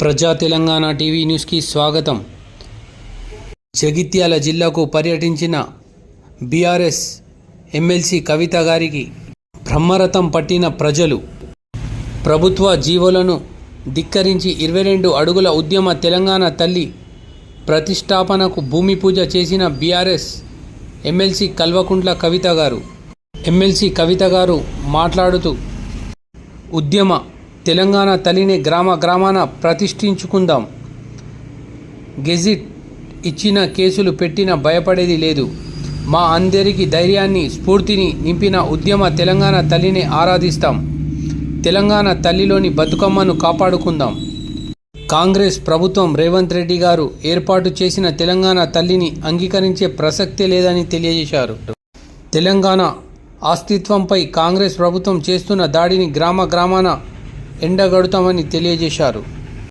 ప్రజా తెలంగాణ టీవీ న్యూస్కి స్వాగతం. జగిత్యాల జిల్లాకు పర్యటించిన బీఆర్ఎస్ ఎమ్మెల్సీ కవిత గారికి బ్రహ్మరథం పట్టిన ప్రజలు ప్రభుత్వ జీవోలను ధిక్కరించి ఇరవై రెండు అడుగుల ఉద్యమ తెలంగాణ తల్లి ప్రతిష్టాపనకు భూమి పూజ చేసిన బీఆర్ఎస్ ఎమ్మెల్సీ కల్వకుంట్ల కవిత గారు. ఎమ్మెల్సీ కవిత గారు మాట్లాడుతూ ఉద్యమ తెలంగాణ తల్లిని గ్రామ గ్రామాన ప్రతిష్ఠించుకుందాం. గెజిట్ ఇచ్చిన కేసులు పెట్టిన భయపడేది లేదు. మా అందరికీ ధైర్యాన్ని స్ఫూర్తిని నింపిన ఉద్యమ తెలంగాణ తల్లిని ఆరాధిస్తాం. తెలంగాణ తల్లిలోని బతుకమ్మను కాపాడుకుందాం. కాంగ్రెస్ ప్రభుత్వం రేవంత్ రెడ్డి గారు ఏర్పాటు చేసిన తెలంగాణ తల్లిని అంగీకరించే ప్రసక్తే లేదని తెలియజేశారు. తెలంగాణ అస్తిత్వంపై కాంగ్రెస్ ప్రభుత్వం చేస్తున్న దాడిని గ్రామ గ్రామాన ఎండగడుతామని తెలియజేశారు.